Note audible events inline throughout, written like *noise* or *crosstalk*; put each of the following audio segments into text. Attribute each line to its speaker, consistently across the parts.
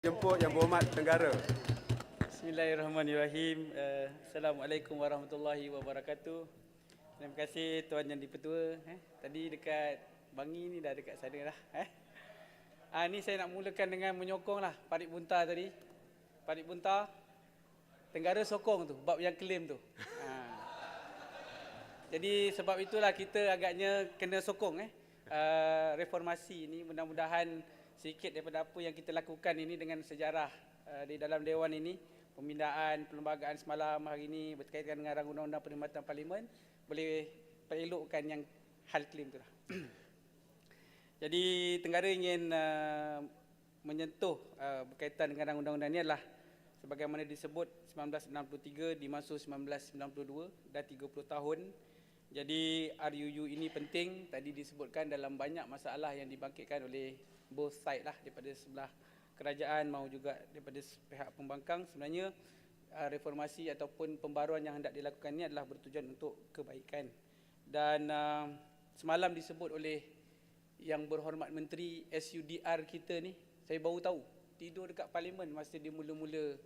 Speaker 1: Jemput Yang Berhormat Tenggara.
Speaker 2: Bismillahirrahmanirrahim. Uh, Assalamualaikum warahmatullahi wabarakatuh. Terima kasih Tuan Yang Dipertua. Eh, tadi dekat Bangi ni dah dekat sana dah. Eh. Ah, ni saya nak mulakan dengan menyokong lah Parit Bunta tadi. Parit Bunta, Tenggara sokong tu, bab yang klaim tu. Ah. Jadi sebab itulah kita agaknya kena sokong eh. Uh, reformasi ni mudah-mudahan sedikit daripada apa yang kita lakukan ini dengan sejarah uh, di dalam Dewan ini pembinaan perlembagaan semalam hari ini berkaitan dengan rang undang-undang perkhidmatan parlimen boleh pelelokkan yang hal klaim itu lah. *clears throat* Jadi Tenggara ingin uh, menyentuh uh, berkaitan dengan undang-undang ini adalah sebagaimana disebut 1963 dimasuk 1992 dah 30 tahun. Jadi RUU ini penting. Tadi disebutkan dalam banyak masalah yang dibangkitkan oleh both side lah daripada sebelah kerajaan maupun juga daripada pihak pembangkang. Sebenarnya uh, reformasi ataupun pembaruan yang hendak dilakukan ini adalah bertujuan untuk kebaikan. Dan uh, semalam disebut oleh yang berhormat menteri SUDR kita ni saya baru tahu tidur dekat parlimen masa dia mula-mula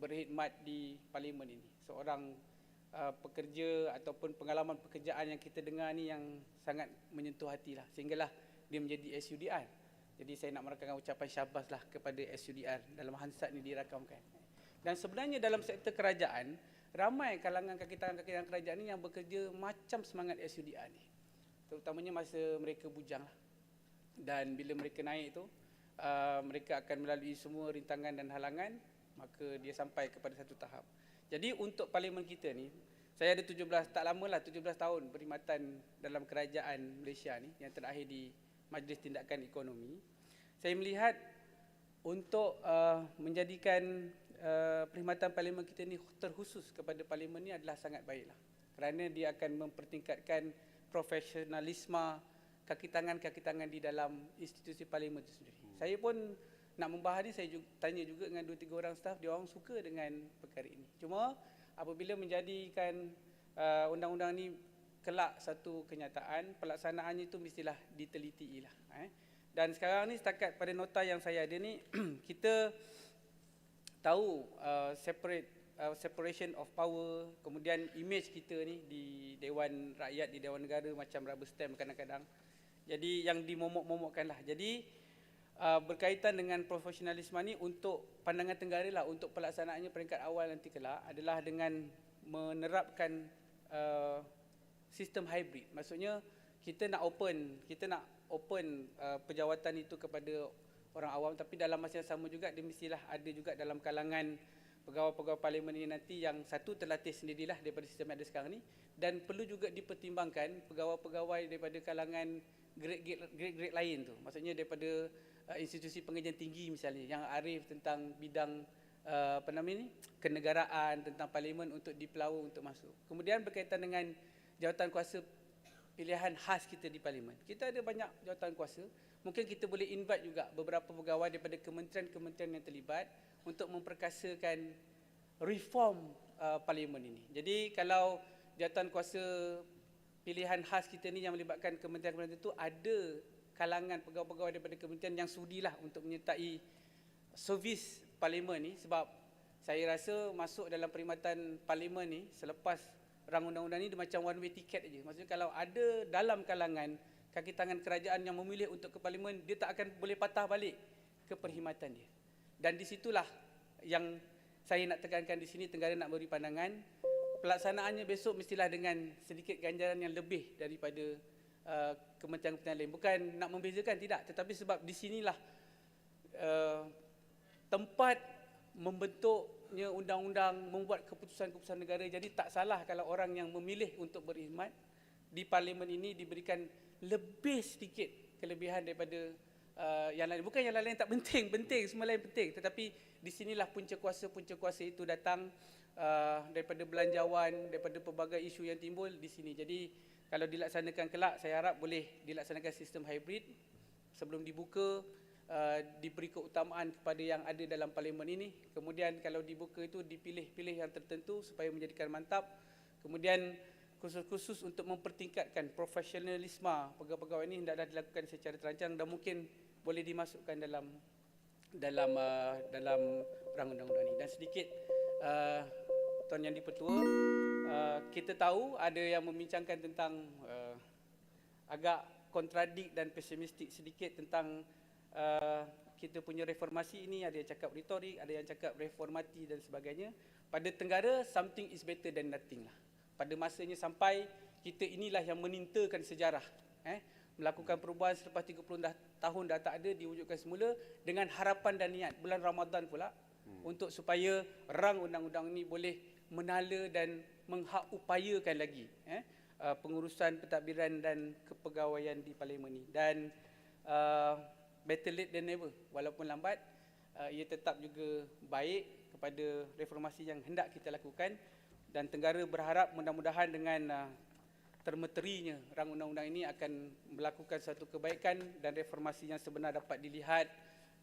Speaker 2: berkhidmat di parlimen ini. Seorang uh, pekerja ataupun pengalaman pekerjaan yang kita dengar ni yang sangat menyentuh hati lah sehinggalah dia menjadi SUDR jadi saya nak merakamkan ucapan syabas lah kepada SUDR dalam Hansat ni dirakamkan. Dan sebenarnya dalam sektor kerajaan, ramai kalangan kaki tangan-kaki tangan kerajaan ni yang bekerja macam semangat SUDR ni. Terutamanya masa mereka bujang lah. Dan bila mereka naik tu, uh, mereka akan melalui semua rintangan dan halangan, maka dia sampai kepada satu tahap. Jadi untuk parlimen kita ni, saya ada 17, tak lama lah 17 tahun perkhidmatan dalam kerajaan Malaysia ni yang terakhir di Majlis Tindakan Ekonomi, saya melihat untuk uh, menjadikan uh, perkhidmatan parlimen kita ni terkhusus kepada parlimen ni adalah sangat baiklah. Kerana dia akan mempertingkatkan profesionalisme kaki tangan-kaki tangan di dalam institusi parlimen itu sendiri. Hmm. Saya pun nak membahas ni saya juga, tanya juga dengan dua tiga orang staf, dia orang suka dengan perkara ini. Cuma apabila menjadikan uh, undang-undang ni kelak satu kenyataan, pelaksanaannya itu mestilah diteliti lah. Eh. Dan sekarang ni setakat pada nota yang saya ada ni, *clears throat* kita tahu uh, separate uh, separation of power, kemudian image kita ni di Dewan Rakyat, di Dewan Negara macam rubber stamp kadang-kadang. Jadi yang dimomok-momokkan lah. Jadi uh, berkaitan dengan profesionalisme ni untuk pandangan tenggara lah, untuk pelaksanaannya peringkat awal nanti kelak adalah dengan menerapkan uh, sistem hybrid. Maksudnya kita nak open, kita nak open uh, pejawatan itu kepada orang awam tapi dalam masa yang sama juga dia mestilah ada juga dalam kalangan pegawai-pegawai parlimen ini nanti yang satu terlatih sendirilah daripada sistem yang ada sekarang ni dan perlu juga dipertimbangkan pegawai-pegawai daripada kalangan grade-grade lain tu. Maksudnya daripada uh, institusi pengajian tinggi misalnya yang arif tentang bidang uh, apa nama ni kenegaraan tentang parlimen untuk dipelawa untuk masuk. Kemudian berkaitan dengan jawatan kuasa pilihan khas kita di parlimen. Kita ada banyak jawatan kuasa. Mungkin kita boleh invite juga beberapa pegawai daripada kementerian-kementerian yang terlibat untuk memperkasakan reform uh, parlimen ini. Jadi kalau jawatan kuasa pilihan khas kita ni yang melibatkan kementerian-kementerian itu ada kalangan pegawai-pegawai daripada kementerian yang sudilah untuk menyertai servis parlimen ni sebab saya rasa masuk dalam perkhidmatan parlimen ni selepas rang undang-undang ni dia macam one way ticket aja. Maksudnya kalau ada dalam kalangan kaki tangan kerajaan yang memilih untuk ke parlimen, dia tak akan boleh patah balik ke perkhidmatan dia. Dan di situlah yang saya nak tekankan di sini Tenggara nak beri pandangan pelaksanaannya besok mestilah dengan sedikit ganjaran yang lebih daripada uh, kementerian-kementerian lain. Bukan nak membezakan tidak, tetapi sebab di sinilah uh, tempat membentuk nya undang-undang membuat keputusan-keputusan negara. Jadi tak salah kalau orang yang memilih untuk berkhidmat di parlimen ini diberikan lebih sedikit kelebihan daripada uh, yang lain. Bukan yang lain tak penting penting semua lain penting. Tetapi di sinilah punca kuasa punca kuasa itu datang uh, daripada belanjawan daripada pelbagai isu yang timbul di sini jadi kalau dilaksanakan kelak saya harap boleh dilaksanakan sistem hybrid sebelum dibuka uh, diberi keutamaan kepada yang ada dalam parlimen ini. Kemudian kalau dibuka itu dipilih-pilih yang tertentu supaya menjadikan mantap. Kemudian khusus-khusus untuk mempertingkatkan profesionalisme pegawai-pegawai ini hendaklah dilakukan secara terancang dan mungkin boleh dimasukkan dalam dalam uh, dalam rang undang-undang ini dan sedikit uh, Tuan Yang Dipertua uh, kita tahu ada yang membincangkan tentang uh, agak kontradik dan pesimistik sedikit tentang uh, kita punya reformasi ini ada yang cakap retorik, ada yang cakap reformati dan sebagainya. Pada Tenggara something is better than nothing lah. Pada masanya sampai kita inilah yang menintakan sejarah. Eh, melakukan perubahan selepas 30 dah, tahun dah tak ada diwujudkan semula dengan harapan dan niat bulan Ramadan pula hmm. untuk supaya rang undang-undang ini boleh menala dan menghak upayakan lagi eh, uh, pengurusan pentadbiran dan kepegawaian di parlimen ini dan uh, better late than never. Walaupun lambat uh, ia tetap juga baik kepada reformasi yang hendak kita lakukan. Dan Tenggara berharap mudah-mudahan dengan uh, termeterinya rang undang-undang ini akan melakukan satu kebaikan dan reformasi yang sebenar dapat dilihat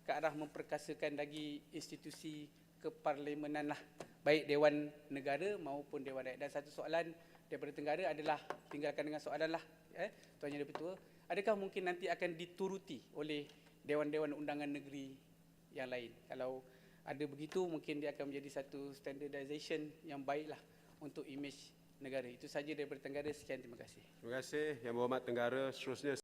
Speaker 2: ke arah memperkasakan lagi institusi keparlimenan lah. Baik Dewan Negara maupun Dewan Rakyat. Dan satu soalan daripada Tenggara adalah tinggalkan dengan soalan lah eh, Tuan Yang Dipertua adakah mungkin nanti akan dituruti oleh Dewan-Dewan Undangan Negeri yang lain? Kalau ada begitu mungkin dia akan menjadi satu standardization yang baiklah untuk image negara. Itu saja daripada Tenggara. Sekian terima kasih.
Speaker 1: Terima kasih. Yang Berhormat Tenggara. Seterusnya